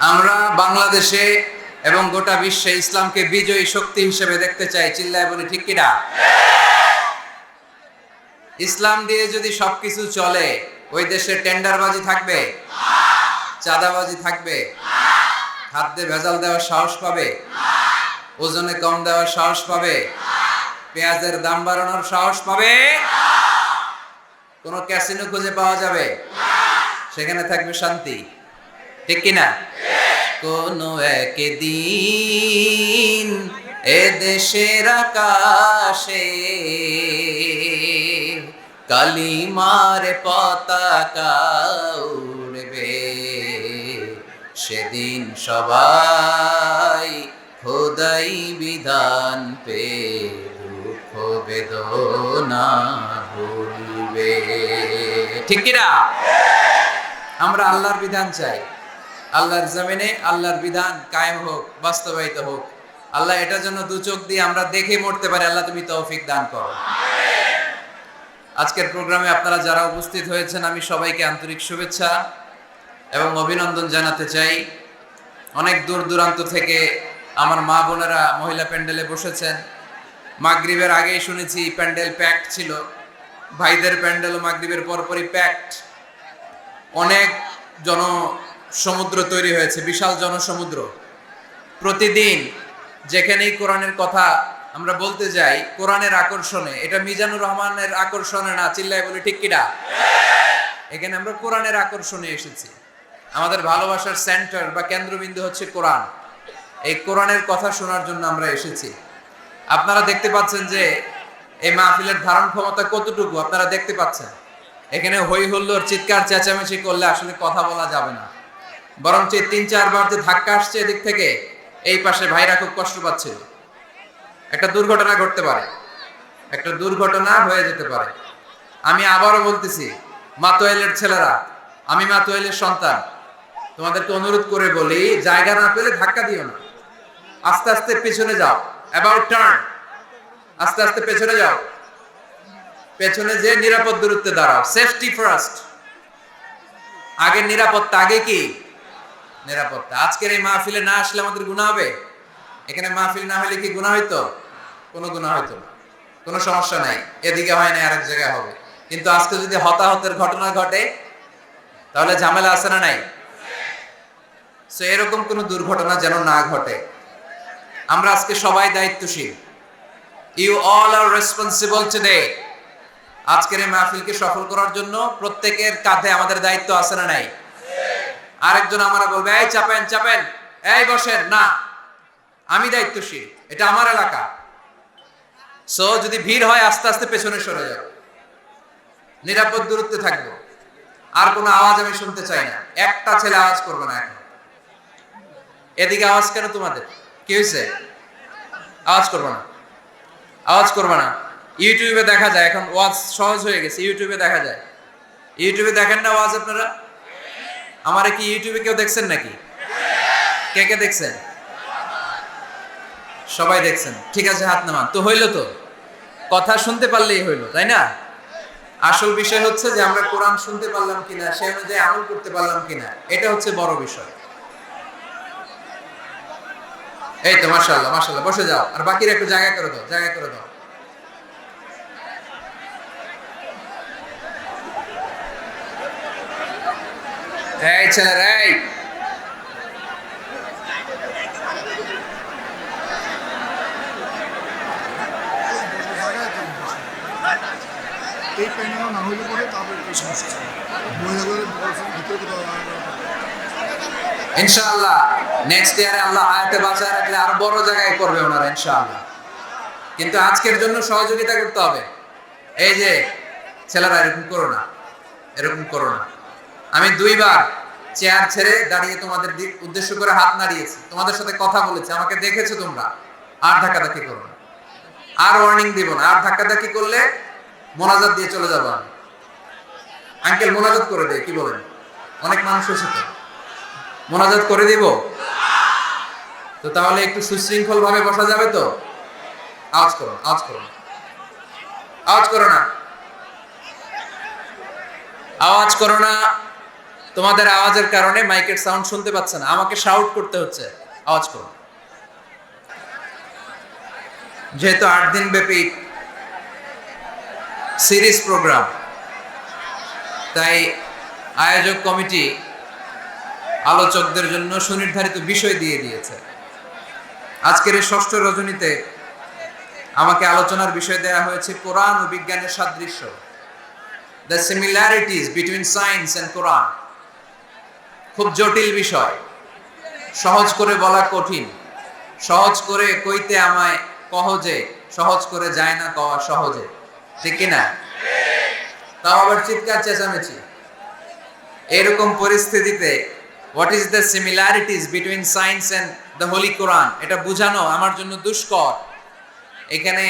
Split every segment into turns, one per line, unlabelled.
আমরা বাংলাদেশে এবং গোটা বিশ্বে ইসলামকে বিজয়ী শক্তি হিসেবে দেখতে চাই। চিল্লায় বলি, ঠিক কিনা? ইসলাম দিয়ে যদি সবকিছু চলে, ওই দেশে টেন্ডারবাজি থাকবে? চাঁদাবাজি থাকবে? খাদ্যে ভেজাল দেওয়ার সাহস পাবে? ওজনে কম দেওয়ার সাহস পাবে? পেঁয়াজের দাম বাড়ানোর সাহস পাবে? কোনো ক্যাসিনো খুঁজে পাওয়া যাবে? সেখানে থাকবে শান্তি। ঠিক কিনা? কোনো একদিন এ দেশের আকাশে কালিমার পতাকা উড়বে। সেদিন সবাই খোদাই বিধান পে দুঃখ বেদনা ভুলবে। ঠিক কিনা? আমরা আল্লাহর বিধান চাই। আল্লাহর জমিনে আল্লাহর বিধান কায়েম হোক, বাস্তবায়িত হোক। আল্লাহ এটার জন্য দু চোখ দিয়ে আমরা দেখে মরতে পারি, আল্লাহ তুমি তৌফিক দান করো। আজকের প্রোগ্রামে আপনারা যারা উপস্থিত হয়েছেন, আমি সবাইকে আন্তরিক শুভেচ্ছা এবং অভিনন্দন জানাতে চাই। অনেক দূর দূরান্ত থেকে আমার মা বোনেরা মহিলা প্যান্ডেলে বসেছেন। মাগরিবের আগেই শুনেছি প্যান্ডেল প্যাকড ছিল। ভাইদের প্যান্ডেল মাগরিবের পরপরই প্যাকড অনেক জন সমুদ্র তৈরি হয়েছে, বিশাল জনসমুদ্র। প্রতিদিন যেখানেই কোরআনের কথা আমরা বলতে যাই, কোরআনের আকর্ষণে, এটা মিজানুর রহমানের আকর্ষণে না, চিল্লায় বলি, ঠিক কিনা? এখানে আমরা কোরআনের আকর্ষণে এসেছি। আমাদের ভালোবাসার সেন্টার বা কেন্দ্রবিন্দু হচ্ছে কোরআন। এই কোরআনের কথা শোনার জন্য আমরা এসেছি। আপনারা দেখতে পাচ্ছেন যে এই মাহফিলের ধারণ ক্ষমতা কতটুকু, আপনারা দেখতে পাচ্ছেন। এখানে হই হুল্লোর চিৎকার, চেঁচামেচি করলে আসলে কথা বলা যাবে না। বরং যে তিন, চারবার যে ধাক্কা আসছে এদিক থেকে, এই পাশে ভাইরা খুব কষ্ট পাচ্ছে। একটা দুর্ঘটনা ঘটতে পারে। একটা দুর্ঘটনা হয়ে যেতে পারে। আমি আবারও বলতেছি, মাতোয়েলের ছেলেরা, আমি মাতোয়েলের সন্তান। তোমাদেরকে অনুরোধ করে বলি, জায়গা না পেলে ধাক্কা দিও না। আস্তে আস্তে পেছনে যাও। অ্যাবাউট টার্ন আস্তে আস্তে পেছনে যাও। পেছনে যে নিরাপদ দূরত্বে দাঁড়াও। সেফটি ফার্স্ট আগে নিরাপত্তা আগে কি? নিরাপত্তা। আজকের এই মাহফিলে না আসলে আমাদের গুণা হবে? এখানে মাহফিল না হলে কি গুণা হইতো? কোনো গুণা হইতো না। কোনো সমস্যা নাই। এদিকে হয় না আরেক জায়গায় হবে। কিন্তু আজকে যদি হতাহতের ঘটনা ঘটে, তাহলে ঝামেলা আছে না নাই? সো এরকম কোনো দুর্ঘটনা যেন না ঘটে। আমরা আজকে সবাই দায়িত্বশীল। You all are responsible today আজকের এই মাহফিলকে সফল করার জন্য প্রত্যেকের কাঁধে আমাদের দায়িত্ব আছে না নাই? আরেকজন আমরা বলবে, এই চাপেন চাপেন, এই বসেন, না, আমি দায়িত্বশীল, এটা আমার এলাকা। সো যদি ভিড় হয়, আস্তে আস্তে পেছনে সরে যাও। নিরাপদ দূরত্বে থাকব। আর কোনো আওয়াজ আমি শুনতে চাই না। একটা ছেলে আওয়াজ করবে না এখন। এদিকে আওয়াজ কেন তোমাদের? কি হয়েছে আওয়াজ করবে না। আওয়াজ করবে না। ইউটিউবে দেখা যায়, এখন ওয়াজ সহজ হয়ে গেছে, ইউটিউবে দেখা যায়। ইউটিউবে দেখেন না ওয়াজ আপনারা? আমারে কি ইউটিউবে কেউ দেখছেন নাকি? কে কে দেখছেন? সবাই দেখছেন। ঠিক আছে, হাত নামান। তো হইল তো। কথা শুনতে পারলেই হইল, তাই না? আসল বিষয় হচ্ছে যে আমরা কোরআন শুনতে পারলাম কিনা, সে অনুযায়ী আমল করতে পারলাম কিনা, এটা হচ্ছে বড় বিষয়। এই তো, মাশাআল্লাহ মাশাআল্লাহ, বসে যাও। আর বাকিরা একটু জায়গা করে দাও, জায়গা করে দাও। এই ছেলেরা, এই।
এই
ইনশাআল্লাহ নেক্সট ইয়ারে আল্লাহ আয়াতে বাঁচায় রাখলে আরও বড় জায়গায় করবে ওনারা, ইনশাআল্লাহ। কিন্তু আজকের জন্য সহযোগিতা করতে হবে। এই যে, ছেলেরা, এরকম করো না, এরকম করো না। আমি দুইবার চেয়ার ছেড়ে দাঁড়িয়ে তোমাদের উদ্দেশ্য করে হাত নাড়িয়েছি। তোমাদের সাথে কথা বলেছি। আমাকে দেখেছ তোমরা? আর ধাক্কাধাক্কি করো না। আর ওয়ার্নিং দিব না। আর ধাক্কাধাক্কি করলে মোনাজাত দিয়ে চলে যাব আমি। আঙ্কেল, মোনাজাত করে দেয়, কি বলেন? অনেক মানুষ এসেছে মোনাজাত করে দিব? তো তাহলে একটু সুশৃঙ্খল ভাবে বসা যাবে তো? আওয়াজ করো আওয়াজ করো। আওয়াজ করো না। আওয়াজ করো না। তোমাদের আওয়াজের কারণে মাইকের সাউন্ড শুনতে পাচ্ছে না। আমাকে শাউট করতে হচ্ছে। আওয়াজ করো। যেহেতু আট দিন ব্যাপী সিরিজ প্রোগ্রাম তাই আয়োজক কমিটি আলোচকদের জন্য সুনির্ধারিত বিষয় দিয়ে দিয়েছে। আজকের এই ষষ্ঠ রজনীতে আমাকে আলোচনার বিষয় দেওয়া হয়েছে কোরআন ও বিজ্ঞানের সাদৃশ্য। The similarities between science and Quran খুব জটিল বিষয়। সহজ করে বলা কঠিন। সহজ করে কইতে আমায় কহজে, সহজ করে যায় না কওয়া সহজে। ঠিক কিনা তাও আবার চিৎকার চেঁচামেচি। এরকম পরিস্থিতিতে what is the similarities between science and the holy Quran এটা বোঝানো আমার জন্য দুষ্কর। এখানে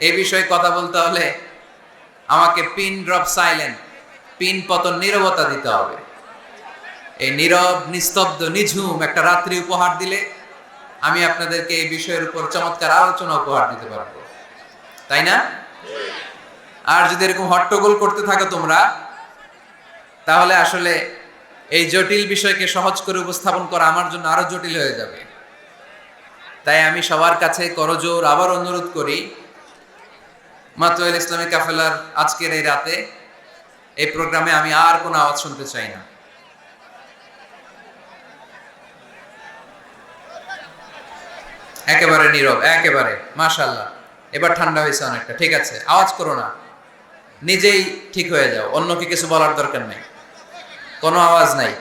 এ বিষয়ে কথা বলতে হলে আমাকে পিন ড্রপ সাইলেন্ট পিন পতন নীরবতা দিতে হবে। এই নীরব, নিস্তব্ধ, নিঝুম একটা রাত্রি উপহার দিলে আমি আপনাদেরকে এই বিষয়ের উপর চমৎকার আলোচনা উপহার দিতে পারব। তাই না? আর যদি এরকম হট্টগোল করতে থাকো তোমরা, তাহলে আসলে এই জটিল বিষয়কে সহজ করে উপস্থাপন করা আমার জন্য আরও জটিল হয়ে যাবে। তাই আমি সবার কাছে করজোর আবার অনুরোধ করি, মাতুয়াল ইসলামী কাফেলার আজকের এই রাতে এই প্রোগ্রামে আমি আর কোনো আওয়াজ শুনতে চাই না। একেবারে নীরব, একেবারে মাশাল্লাহ এবার ঠান্ডা হয়েছে অনেকটা, ঠিক আছে, আওয়াজ করো না। নিজেই ঠিক হয়ে যাও, অন্যকে কিছু বলার দরকার নেই। কোনো আওয়াজ নাই।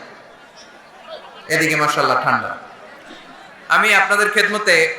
এদিকে মাশাল্লাহ ঠান্ডা। আমি আপনাদের খেদমতে